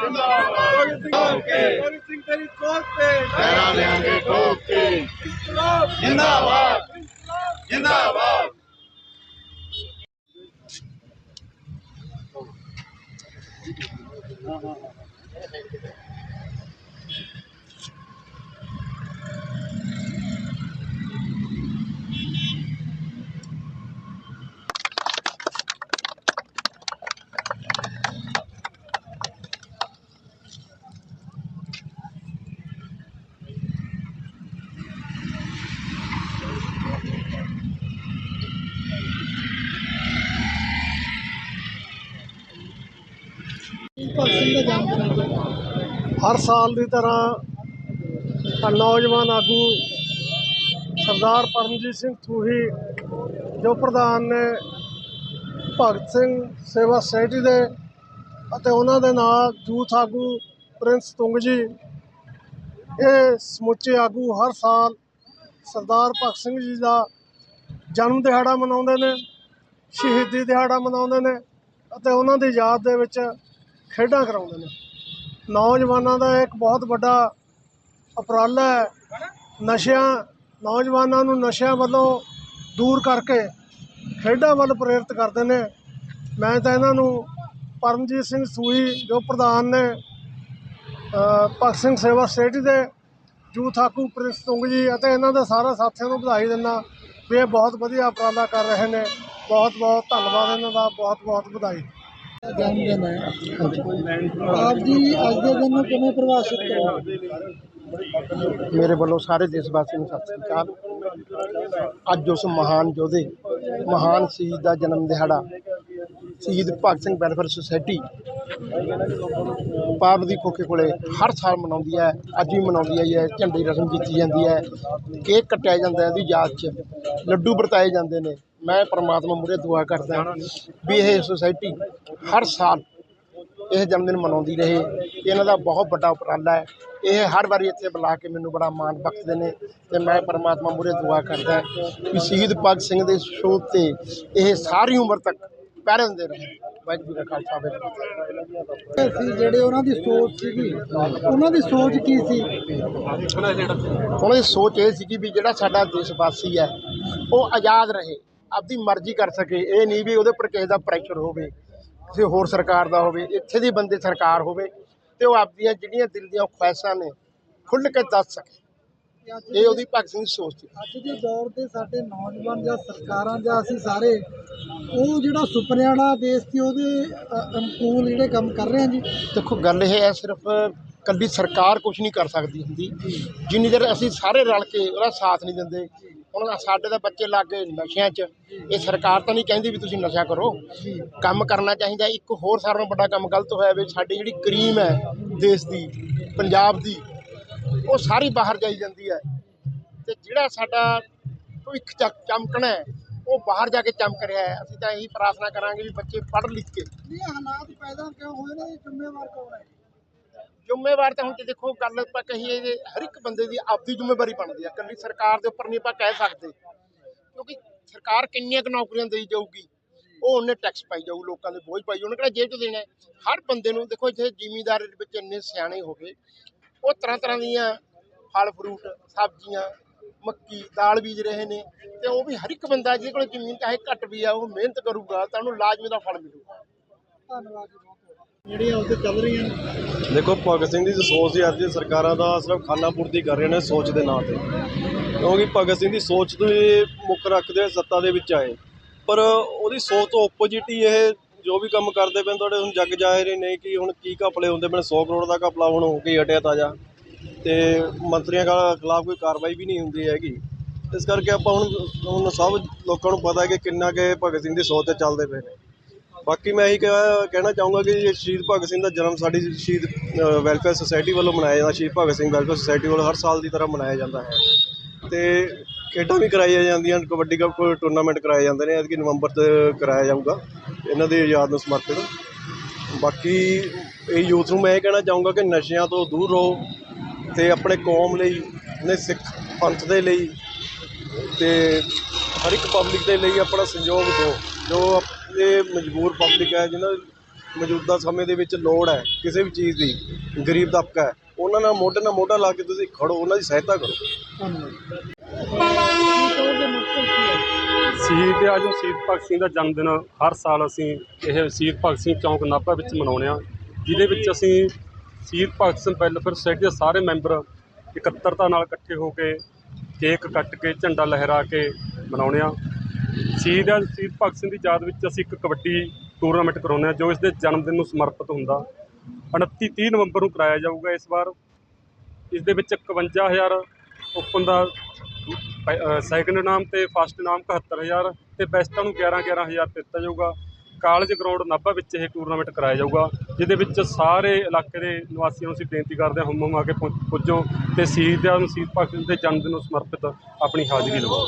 ਜਿੰਦਾਬਾਦ ਜਿੰਦਾਬਾਦ ਭਗਤ ਸਿੰਘ ਤੇਰੀ ਸੋਚ ਤੇ ਪੈਰਾਂ ਦੇਾਂਗੇ ਠੋਕ ਕੇ ਇਨਕਲਾਬ ਜਿੰਦਾਬਾਦ ਜਿੰਦਾਬਾਦ ਹਰ ਸਾਲ ਦੀ ਤਰ੍ਹਾਂ ਨੌਜਵਾਨ ਆਗੂ ਸਰਦਾਰ ਪਰਮਜੀਤ ਸਿੰਘ ਥੂਹੀ, ਜੋ ਪ੍ਰਧਾਨ ਨੇ ਭਗਤ ਸਿੰਘ ਸੇਵਾ ਸੁਸਾਇਟੀ ਦੇ ਅਤੇ ਉਹਨਾਂ ਦੇ ਨਾਲ ਯੂਥ ਆਗੂ ਪ੍ਰਿੰਸ ਤੁੰਗ ਜੀ, ਇਹ ਸਮੁੱਚੇ ਆਗੂ ਹਰ ਸਾਲ ਸਰਦਾਰ ਭਗਤ ਸਿੰਘ ਜੀ ਦਾ ਜਨਮ ਦਿਹਾੜਾ ਮਨਾਉਂਦੇ ਨੇ, ਸ਼ਹੀਦੀ ਦਿਹਾੜਾ ਮਨਾਉਂਦੇ ਨੇ ਅਤੇ ਉਹਨਾਂ ਦੀ ਯਾਦ ਦੇ ਵਿੱਚ ਖੇਡਾਂ ਕਰਾਉਂਦੇ ਨੇ। ਨੌਜਵਾਨਾਂ ਦਾ ਇੱਕ ਬਹੁਤ ਵੱਡਾ ਉਪਰਾਲਾ ਹੈ। ਨਸ਼ਿਆਂ, ਨੌਜਵਾਨਾਂ ਨੂੰ ਨਸ਼ਿਆਂ ਵੱਲੋਂ ਦੂਰ ਕਰਕੇ ਖੇਡਾਂ ਵੱਲ ਪ੍ਰੇਰਿਤ ਕਰਦੇ ਨੇ। ਮੈਂ ਤਾਂ ਇਹਨਾਂ ਨੂੰ ਪਰਮਜੀਤ ਸਿੰਘ ਸੂਈ ਜੋ ਪ੍ਰਧਾਨ ਨੇ ਭਗਤ ਸਿੰਘ ਸੇਵਾ ਸੁਸਾਇਟੀ ਦੇ ਯੂਥ ਆਕੂ ਪ੍ਰਿੰਸ ਤੁੰਗ ਜੀ ਅਤੇ ਇਹਨਾਂ ਦੇ ਸਾਰੇ ਸਾਥੀਆਂ ਨੂੰ ਵਧਾਈ ਦਿੰਦਾ ਵੀ ਇਹ ਬਹੁਤ ਵਧੀਆ ਉਪਰਾਲਾ ਕਰ ਰਹੇ ਨੇ। ਬਹੁਤ ਬਹੁਤ ਧੰਨਵਾਦ ਇਹਨਾਂ ਦਾ ਬਹੁਤ ਬਹੁਤ ਵਧਾਈ। ਜਨਮ ਦਿਨ ਹੈ ਆਪ ਜੀ ਅੱਜ ਦੇ ਦਿਨ ਨੂੰ ਕਿਵੇਂ ਪ੍ਰਭਾਸ਼ਿਤ ਕਰੋਗੇ ਮੇਰੇ ਵੱਲੋਂ ਸਾਰੇ ਦੇਸ਼ ਵਾਸੀਆਂ ਨੂੰ ਸਤਿ ਸ੍ਰੀ ਅਕਾਲ। ਅੱਜ ਉਸ ਮਹਾਨ ਯੋਧੇ, ਮਹਾਨ ਸ਼ਹੀਦ ਦਾ ਜਨਮ ਦਿਹਾੜਾ, ਸ਼ਹੀਦ ਭਗਤ ਸਿੰਘ ਵੈਲਫੇਅਰ ਸੁਸਾਇਟੀ ਪਾਪ ਦੀ ਖੋਖੇ ਕੋਲੇ ਹਰ ਸਾਲ ਮਨਾਉਂਦੀ ਹੈ, ਅੱਜ ਵੀ ਮਨਾਉਂਦੀ ਹੈ ਝੰਡੇ ਰਸਮ ਕੀਤੀ ਜਾਂਦੀ ਹੈ। ਕੇਕ ਕੱਟਿਆ ਜਾਂਦਾ ਹੈ ਉਹਦੀ ਯਾਦ 'ਚ ਲੱਡੂ ਵਰਤਾਏ ਜਾਂਦੇ ਨੇ। ਮੈਂ ਪ੍ਰਮਾਤਮਾ ਮੂਹਰੇ ਦੁਆ ਕਰਦਾ ਵੀ ਇਹ ਸੁਸਾਇਟੀ ਹਰ ਸਾਲ ਇਹ ਜਨਮ ਦਿਨ ਮਨਾਉਂਦੀ ਰਹੇ। ਇਹਨਾਂ ਦਾ ਬਹੁਤ ਵੱਡਾ ਉਪਰਾਲਾ ਹੈ। ਇਹ ਹਰ ਵਾਰੀ ਇੱਥੇ ਬੁਲਾ ਕੇ ਮੈਨੂੰ ਬੜਾ ਮਾਣ ਬਖਸ਼ਦੇ ਨੇ ਤੇ ਮੈਂ ਪਰਮਾਤਮਾ ਮੂਹਰੇ ਦੁਆ ਕਰਦਾ ਕਿ ਸ਼ਹੀਦ ਭਗਤ ਸਿੰਘ ਦੇ ਸ਼ੋਧ ਤੇ ਇਹ ਸਾਰੀ ਉਮਰ ਤੱਕ ਪਹਿਰੇ ਹੁੰਦੇ ਰਹੇ। ਵਾਹਿਗੁਰੂ ਕਾ ਖਾਲਸਾ ਵਾਹਿਗੁਰੂ ਸੀ ਜਿਹੜੇ ਉਹਨਾਂ ਦੀ ਸੋਚ ਸੀਗੀ ਉਹਨਾਂ ਦੀ ਸੋਚ ਕੀ ਸੀ? ਉਹਨਾਂ ਦੀ ਸੋਚ ਇਹ ਸੀ ਕਿ ਵੀ ਜਿਹੜਾ ਸਾਡਾ ਦੇਸ਼ ਵਾਸੀ ਹੈ ਉਹ ਆਜ਼ਾਦ ਰਹੇ। ਆਪਦੀ ਮਰਜ਼ੀ ਕਰ ਸਕੇ। ਇਹ ਨਹੀਂ ਵੀ ਉਹਦੇ ਉੱਪਰ ਕਿਸੇ ਦਾ ਪ੍ਰੈਸ਼ਰ ਹੋਵੇ ਕਿਸੇ ਹੋਰ ਸਰਕਾਰ ਦਾ ਹੋਵੇ ਇੱਥੇ ਦੀ ਬੰਦੇ ਸਰਕਾਰ ਹੋਵੇ ਤੇ ਉਹ ਆਪਦੀਆਂ ਜਿਹੜੀਆਂ ਦਿਲ ਦੀਆਂ ਖੁਆਇਸ਼ਾਂ ਨੇ ਖੁੱਲ੍ਹ ਕੇ ਦੱਸ ਸਕੇ। ਇਹ ਉਹਦੀ ਭਗਤ ਸਿੰਘ ਸੋਚ ਸੀ ਅੱਜ ਦੇ ਦੌਰ ਦੇ ਸਾਡੇ ਨੌਜਵਾਨ ਜਾਂ ਸਰਕਾਰਾਂ ਜਾਂ ਅਸੀਂ ਸਾਰੇ ਉਹ ਜਿਹੜਾ ਸੁਪਨਿਆਂ ਵਾਲਾ ਦੇਸ਼ ਸੀ ਉਹਦੇ ਅਨੁਕੂਲ ਜਿਹੜੇ ਕੰਮ ਕਰ ਰਹੇ ਹਾਂ ਜੀ? ਦੇਖੋ ਗੱਲ ਇਹ ਹੈ ਸਿਰਫ ਕੱਲੀ ਸਰਕਾਰ ਕੁਝ ਨਹੀਂ ਕਰ ਸਕਦੀ ਹੁੰਦੀ। ਜਿੰਨੀ ਦੇਰ ਅਸੀਂ ਸਾਰੇ ਰਲ ਕੇ ਉਹਦਾ ਸਾਥ ਨਹੀਂ ਦਿੰਦੇ ਉਹਨਾਂ ਦਾ ਸਾਡੇ ਤਾਂ ਬੱਚੇ ਲੱਗ ਗਏ ਨਸ਼ਿਆਂ 'ਚ। ਇਹ ਸਰਕਾਰ ਤਾਂ ਨਹੀਂ ਕਹਿੰਦੀ ਵੀ ਤੁਸੀਂ ਨਸ਼ਾ ਕਰੋ। ਕੰਮ ਕਰਨਾ ਚਾਹੀਦਾ ਇੱਕ ਹੋਰ ਸਾਰਿਆਂ ਨਾਲੋਂ ਵੱਡਾ ਕੰਮ ਗਲਤ ਹੋਇਆ ਵੀ ਸਾਡੀ ਜਿਹੜੀ ਕਰੀਮ ਹੈ ਦੇਸ਼ ਦੀ, ਪੰਜਾਬ ਦੀ, ਉਹ ਸਾਰੀ ਬਾਹਰ ਜਾਈ ਜਾਂਦੀ ਹੈ। ਤੇ ਜਿਹੜਾ ਸਾਡਾ ਭਵਿੱਖ ਚਮਕਣਾ ਹੈ, ਉਹ ਬਾਹਰ ਜਾ ਕੇ ਚਮਕ ਰਿਹਾ ਹੈ। ਅਸੀਂ ਤਾਂ ਇਹੀ ਪ੍ਰਾਰਥਨਾ ਕਰਾਂਗੇ ਵੀ ਬੱਚੇ ਪੜ੍ਹ ਲਿਖ ਕੇ। ਇਹ ਹਾਲਾਤ ਪੈਦਾ ਕਿਉਂ ਹੋਏ ਨੇ? ਇਹ ਜ਼ਿੰਮੇਵਾਰ ਕੌਣ ਹੈ? ਜ਼ਿੰਮੇਵਾਰ ਤਾਂ ਹੁਣ ਤੇ ਦੇਖੋ ਗੱਲ ਆਪਾਂ ਕਹੀਏ ਜੇ ਹਰ ਇੱਕ ਬੰਦੇ ਦੀ ਆਪਦੀ ਜ਼ਿੰਮੇਵਾਰੀ ਬਣਦੀ ਆ, ਇਕੱਲੀ ਸਰਕਾਰ ਦੇ ਉੱਪਰ ਨਹੀਂ ਆਪਾਂ ਕਹਿ ਸਕਦੇ। ਕਿਉਂਕਿ ਸਰਕਾਰ ਕਿੰਨੀਆਂ ਕੁ ਨੌਕਰੀਆਂ ਦੇਈ ਜਾਊਗੀ, ਉਹ ਉਹਨੇ ਟੈਕਸ ਪਾਈ ਜਾਊ, ਲੋਕਾਂ ਦੇ ਬੋਝ ਪਾਈ ਜਾਊ, ਉਹਨੇ ਕਿਹੜਾ ਜੇਬ 'ਚ ਦੇਣਾ। ਹਰ ਬੰਦੇ ਨੂੰ ਦੇਖੋ ਇੱਥੇ ਜ਼ਿਮੀਦਾਰ ਵਿੱਚ ਇੰਨੇ ਸਿਆਣੇ ਹੋ ਗਏ, ਉਹ ਤਰ੍ਹਾਂ ਤਰ੍ਹਾਂ ਦੀਆਂ ਫਲ ਫਰੂਟ ਸਬਜ਼ੀਆਂ, ਮੱਕੀ, ਦਾਲ ਬੀਜ ਰਹੇ ਨੇ ਤੇ ਉਹ ਵੀ ਹਰ ਇੱਕ ਬੰਦਾ ਜਿਹਦੇ ਕੋਲ ਜ਼ਮੀਨ ਚਾਹੇ ਘੱਟ ਵੀ ਆ, ਉਹ ਮਿਹਨਤ ਕਰੂਗਾ ਤਾਂ ਉਹਨੂੰ ਲਾਜ਼ਮੀ ਦਾ ਫਲ ਮਿਲੂਗਾ। ਧੰਨਵਾਦ ਜੀ ਬਹੁਤ ਜਿਹੜੀਆਂ ਉੱਥੇ ਚੱਲ ਰਹੀਆਂ ਨੇ ਦੇਖੋ, ਭਗਤ ਸਿੰਘ ਦੀ ਜੋ ਸੋਚ ਸੀ, ਅੱਜ ਦੀ ਸਰਕਾਰਾਂ ਦਾ ਸਿਰਫ ਖਾਨਾਪੂਰਤੀ ਕਰ ਰਹੇ ਨੇ ਸੋਚ ਦੇ ਨਾਂ ਤੇ। ਕਿਉਂਕਿ ਭਗਤ ਸਿੰਘ ਦੀ ਸੋਚ ਤੋਂ ਹੀ ਮੁੱਖ ਰੱਖਦੇ ਹੋਏ ਸੱਤਾ ਦੇ ਵਿੱਚ ਆਏ। ਪਰ ਉਹਦੀ ਸੋਚ ਤੋਂ ਆਪੋਜੀਟ ਹੀ ਇਹ ਜੋ ਵੀ ਕੰਮ ਕਰਦੇ ਪਏ ਨੇ, ਤੁਹਾਡੇ ਹੁਣ ਜੱਗ ਜਾਹਿਰ ਹੀ ਨੇ ਕਿ ਹੁਣ ਕੀ ਘਪਲੇ ਹੁੰਦੇ ਪਏ ਨੇ 100 ਕਰੋੜ ਦਾ ਘਪਲਾ ਹੁਣ ਹੋ ਕੇ ਹਟਿਆ ਤਾਜ਼ਾ। ਤੇ ਮੰਤਰੀਆਂ ਦਾ ਖਿਲਾਫ ਕੋਈ ਕਾਰਵਾਈ ਵੀ ਨਹੀਂ ਹੁੰਦੀ ਹੈਗੀ। ਇਸ ਕਰਕੇ ਆਪਾਂ ਹੁਣ ਹੁਣ ਸਭ ਲੋਕਾਂ ਨੂੰ ਪਤਾ ਹੈ ਕਿ ਕਿੰਨਾ ਕਿ ਭਗਤ ਸਿੰਘ ਦੀ ਸੋਚ ਤੇ ਚੱਲਦੇ ਪਏ ਨੇ। ਬਾਕੀ ਮੈਂ ਇਹੀ ਕਹਿ- ਕਹਿਣਾ ਚਾਹੂੰਗਾ ਕਿ ਇਹ ਸ਼ਹੀਦ ਭਗਤ ਸਿੰਘ ਦਾ ਜਨਮ ਸਾਡੀ ਸ਼ਹੀਦ ਅ, ਵੈਲਫੇਅਰ ਸੁਸਾਇਟੀ ਵੱਲੋਂ ਮਨਾਇਆ ਜਾਂਦਾ ਸ਼ਹੀਦ ਭਗਤ ਸਿੰਘ ਵੈਲਫੇਅਰ ਸੁਸਾਇਟੀ ਵੱਲੋਂ ਹਰ ਸਾਲ ਦੀ ਤਰ੍ਹਾਂ ਮਨਾਇਆ ਜਾਂਦਾ ਹੈ। ਤੇ ਖੇਡਾਂ ਵੀ ਕਰਾਈਆਂ ਜਾਂਦੀਆਂ ਹਨ ਕਬੱਡੀ ਕੱਪ ਟੂਰਨਾਮੈਂਟ ਕਰਾਏ ਜਾਂਦੇ ਨੇ ਐਤਕੀ ਨਵੰਬਰ 'ਚ ਕਰਾਇਆ ਜਾਊਗਾ ਇਹਨਾਂ ਦੀ ਯਾਦ ਨੂੰ ਸਮਰਪਿਤ। ਬਾਕੀ ਇਹ ਯੂਥ ਨੂੰ ਮੈਂ ਇਹ ਕਹਿਣਾ ਚਾਹੂੰਗਾ ਕਿ ਨਸ਼ਿਆਂ ਤੋਂ ਦੂਰ ਰਹੋ ਤੇ ਆਪਣੇ ਕੌਮ ਲਈ ਆਪਣੇ ਸਿੱਖ ਪੰਥ ਦੇ ਲਈ ਤੇ ਹਰ ਇੱਕ ਪਬਲਿਕ ਦੇ ਲਈ ਆਪਣਾ ਸਹਿਯੋਗ ਦਿਓ ਜੋ ਆਪਣੇ ਮਜਬੂਰ ਪਬਲਿਕ ਹੈ, ਜਿਹਨਾਂ ਮੌਜੂਦਾ ਸਮੇਂ ਦੇ ਵਿੱਚ ਲੋੜ ਹੈ, ਕਿਸੇ ਵੀ ਚੀਜ਼ ਦੀ, ਗਰੀਬ ਤਬਕਾ ਹੈ, ਉਹਨਾਂ ਨਾਲ ਮੋਢੇ ਨਾਲ ਮੋਢਾ ਲਾ ਕੇ ਤੁਸੀਂ ਖੜੋ, ਉਹਨਾਂ ਦੀ ਸਹਾਇਤਾ ਕਰੋ। ਸ਼ਹੀਦ ਆਜਮ ਸ਼ਹੀਦ ਭਗਤ ਸਿੰਘ ਦਾ ਜਨਮ ਦਿਨ ਹਰ ਸਾਲ ਅਸੀਂ ਇਹ ਸ਼ਹੀਦ ਭਗਤ ਸਿੰਘ ਚੌਂਕ ਨਾਭਾ ਵਿੱਚ ਮਨਾਉਂਦੇ ਹਾਂ, ਜਿਹਦੇ ਵਿੱਚ ਅਸੀਂ ਸ਼ਹੀਦ ਭਗਤ ਸਿੰਘ ਵੈਲਫੇਅਰ ਸੁਸਾਇਟੀ ਦੇ ਸਾਰੇ ਮੈਂਬਰ ਇਕੱਤਰਤਾ ਨਾਲ ਇਕੱਠੇ ਹੋ ਕੇ, ਕੇਕ ਕੱਟ ਕੇ, ਝੰਡਾ ਲਹਿਰਾ ਕੇ ਮਨਾਉਂਦੇ ਹਾਂ। ਸ਼ਹੀਦ ਆ ਸ਼ਹੀਦ ਭਗਤ ਸਿੰਘ ਦੀ ਯਾਦ ਵਿੱਚ ਅਸੀਂ ਇੱਕ ਕਬੱਡੀ ਟੂਰਨਾਮੈਂਟ ਕਰਾਉਂਦੇ ਹਾਂ, ਜੋ ਇਸ ਦੇ ਜਨਮ ਦਿਨ ਨੂੰ ਸਮਰਪਿਤ ਹੁੰਦਾ। 29 30 ਨਵੰਬਰ ਨੂੰ ਕਰਾਇਆ ਜਾਊਗਾ ਇਸ ਵਾਰ। ਇਸ ਦੇ ਵਿੱਚ 51000 ਓਪਨ ਦਾ ਸੈਕੰਡ ਨਾਮ ਤੇ ਫਸਟ ਨਾਮ 71000 ਤੇ ਬੈਸਟਾਂ ਨੂੰ 11 11000 ਦਿੱਤਾ ਜਾਊਗਾ। ਕਾਲਜ ਗਰਾਊਂਡ ਨਾਭਾ ਵਿੱਚ ਇਹ ਟੂਰਨਾਮੈਂਟ ਕਰਾਇਆ ਜਾਊਗਾ, ਜਿਹਦੇ ਵਿੱਚ ਸਾਰੇ ਇਲਾਕੇ ਦੇ ਨਿਵਾਸੀਆਂ ਨੂੰ ਅਸੀਂ ਬੇਨਤੀ ਕਰਦੇ ਹਾਂ, ਹੁਮ ਹੁਮ ਆ ਕੇ ਪੁ- ਪੁੱਜੋ ਤੇ ਸ਼ਹੀਦ ਆਜ਼ਮ ਸ਼ਹੀਦ ਭਗਤ ਸਿੰਘ ਦੇ ਜਨਮ ਦਿਨ ਨੂੰ ਸਮਰਪਿਤ ਆਪਣੀ ਹਾਜ਼ਰੀ ਲਵਾਓ।